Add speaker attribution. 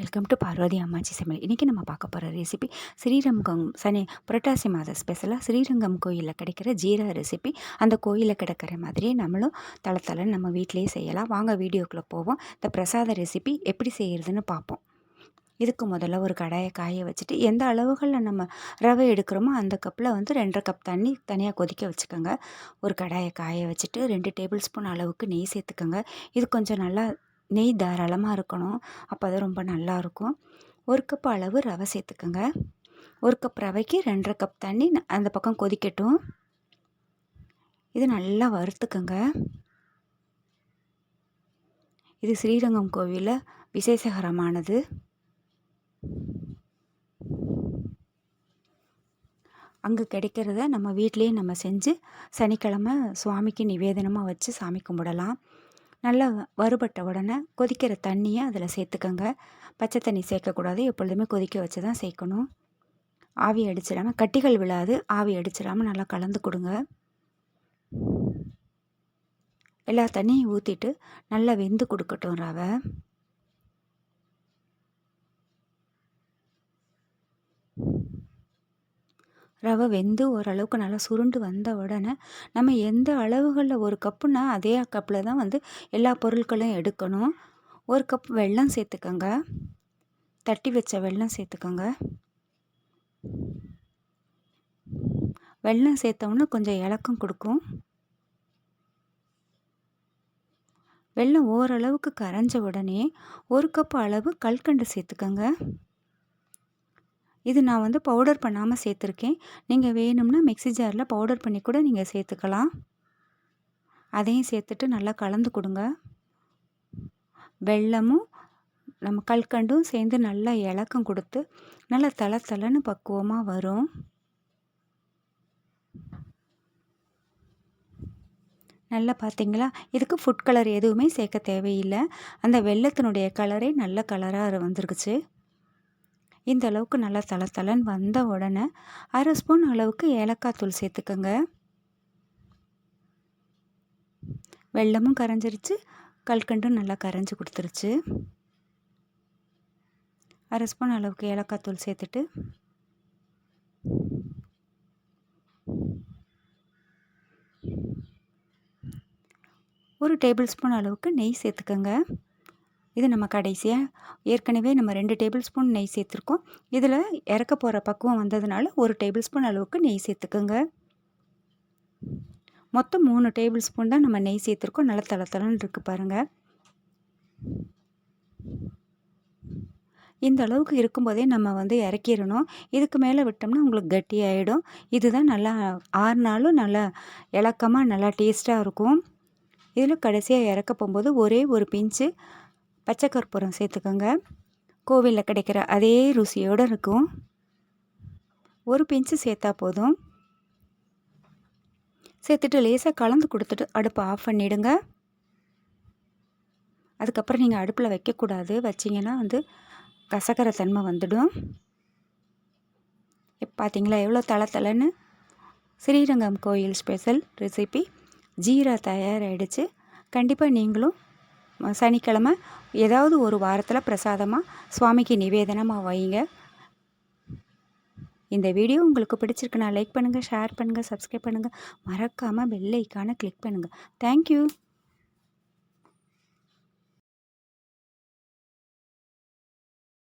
Speaker 1: Welcome to Parvati அம்மாச்சி சமையல் இன்றைக்கி நம்ம பார்க்க போகிற ரெசிபி ஸ்ரீரங்கம் சனி புரட்டாசி மாத ஸ்பெஷலாக ஸ்ரீரங்கம் கோயிலில் கிடைக்கிற ஜீரா ரெசிபி அந்த கோயிலில் கிடைக்கிற மாதிரியே நம்மளும் தள நம்ம வீட்டிலேயே செய்யலாம். வாங்க வீடியோக்குள்ளே போவோம். இந்த பிரசாத ரெசிபி எப்படி செய்கிறதுன்னு பார்ப்போம். இதுக்கு முதல்ல ஒரு கடாயை காய வச்சுட்டு எந்த அளவுகளில் நம்ம ரவை எடுக்கிறோமோ அந்த கப்பில் வந்து ரெண்டரை கப் தண்ணி தனியாக கொதிக்க வச்சுக்கோங்க. ஒரு கடாயை காய வச்சுட்டு ரெண்டு டேபிள் ஸ்பூன் அளவுக்கு நெய் சேர்த்துக்கோங்க. இது கொஞ்சம் நல்லா நெய் தாராளமாக இருக்கணும். அப்போ தான் ரொம்ப நல்லாயிருக்கும் ஒரு கப் அளவு ரவை சேர்த்துக்கோங்க. ஒரு கப் ரவைக்கு ரெண்டரை கப் தண்ணி அந்த பக்கம் கொதிக்கட்டும். இது நல்லா வறுத்துக்கோங்க. இது ஸ்ரீரங்கம் கோவிலில் விசேஷகரமானது. அங்கே கிடைக்கிறத நம்ம வீட்லேயே நம்ம செஞ்சு சனிக்கிழமை சுவாமிக்கு நிவேதனமாக வச்சு சாமி கும்பிடலாம். நல்லா வறுபட்ட உடனே கொதிக்கிற தண்ணியை அதில் சேர்த்துக்கோங்க. பச்சை தண்ணி சேர்க்கக்கூடாது. எப்பொழுதுமே கொதிக்க வச்சு தான் சேர்க்கணும். ஆவி அடிச்சிடாமல் கட்டிகள் விழாது. ஆவி அடிச்சிடாமல் நல்லா கலந்து கொடுங்க. எல்லா தண்ணியும் ஊற்றிட்டு நல்லா வெந்து கொடுக்கட்டும் ரவை. ரவை வெந்து ஓரளவுக்கு நல்லா சுருண்டு வந்த உடனே நம்ம எந்த அளவுகளில் ஒரு கப்புனா அதே கப்பில் தான் வந்து எல்லா பொருட்களும் எடுக்கணும். ஒரு கப் வெல்லம் சேர்த்துக்கோங்க. தட்டி வச்ச வெல்லம் சேர்த்துக்கோங்க. வெல்லம் சேர்த்தோம்னா கொஞ்சம் இலக்கம் கொடுக்கும். வெல்லம் ஓரளவுக்கு கரைஞ்ச உடனே ஒரு கப் அளவு கல்கண்டு சேர்த்துக்கோங்க. இது நான் வந்து பவுடர் பண்ணாமல் சேர்த்துருக்கேன். நீங்கள் வேணும்னா மிக்ஸி ஜாரில் பவுடர் பண்ணி கூட நீங்கள் சேர்த்துக்கலாம். அதையும் சேர்த்துட்டு நல்லா கலந்து கொடுங்க. வெள்ளமும் நம்ம கல்கண்டும் சேர்ந்து நல்லா இலக்கம் கொடுத்து நல்லா தலை தலைன்னு பக்குவமாக வரும். நல்லா பார்த்தீங்களா? இதுக்கு ஃபுட் கலர் எதுவுமே சேர்க்க தேவையில்லை. அந்த வெள்ளத்தினுடைய கலரே நல்ல கலராக வந்துருக்குச்சு. இந்த அளவுக்கு நல்லா தலை தலைன்னு வந்த உடனே அரை ஸ்பூன் அளவுக்கு ஏலக்காய் தூள் சேர்த்துக்கோங்க. வெள்ளமும் கரைஞ்சிருச்சு கல்கண்டும் நல்லா கரைஞ்சி கொடுத்துருச்சு. அரை ஸ்பூன் அளவுக்கு ஏலக்காய் தூள் சேர்த்துட்டு ஒரு டேபிள் ஸ்பூன் அளவுக்கு நெய் சேர்த்துக்கோங்க. இது நம்ம கடைசியாக ஏற்கனவே நம்ம ரெண்டு டேபிள் ஸ்பூன் நெய் சேர்த்துருக்கோம். இதில் இறக்க போகிற பக்குவம் வந்ததுனால ஒரு டேபிள் ஸ்பூன் அளவுக்கு நெய் சேர்த்துக்கோங்க. மொத்தம் மூணு டேபிள் ஸ்பூன் தான் நம்ம நெய் சேர்த்துருக்கோம். நல்லா தள இருக்குது பாருங்கள் இந்த அளவுக்கு இருக்கும்போதே நம்ம வந்து இறக்கிடணும். இதுக்கு மேலே விட்டோம்னா உங்களுக்கு கட்டியாகிடும் இதுதான் நல்லா ஆறுனாலும் நல்லா இலக்கமாக நல்லா டேஸ்ட்டாக இருக்கும். இதில் கடைசியாக இறக்க போகும்போது ஒரே ஒரு பிஞ்சு பச்சை கற்பூரம் சேர்த்துக்கோங்க. கோவிலில் கிடைக்கிற அதே ருசியோடு இருக்கும். ஒரு பிஞ்சு சேர்த்தா போதும். சேர்த்துட்டு லேசாக கலந்து கொடுத்துட்டு அடுப்பை ஆஃப் பண்ணிவிடுங்க அதுக்கப்புறம் நீங்கள் அடுப்பில் வைக்கக்கூடாது. வச்சிங்கன்னா வந்து கசக்கிற தன்மை வந்துடும். இப்போ பார்த்தீங்களா எவ்வளோ தலை தலைன்னு? ஸ்ரீரங்கம் கோயில் ஸ்பெஷல் ரெசிபி. ஜீரா தயாராகிடுச்சு கண்டிப்பாக நீங்களும் சனிக்கிழமை ஏதாவது ஒரு வாரத்தில் பிரசாதமாக சுவாமிக்கு நிவேதனமாக வைங்க. இந்த வீடியோ உங்களுக்கு பிடிச்சிருக்குன்னா லைக் பண்ணுங்கள் ஷேர் பண்ணுங்கள் சப்ஸ்கிரைப் பண்ணுங்கள் மறக்காமல் பெல் ஐக்கானை கிளிக் பண்ணுங்கள் தேங்க்யூ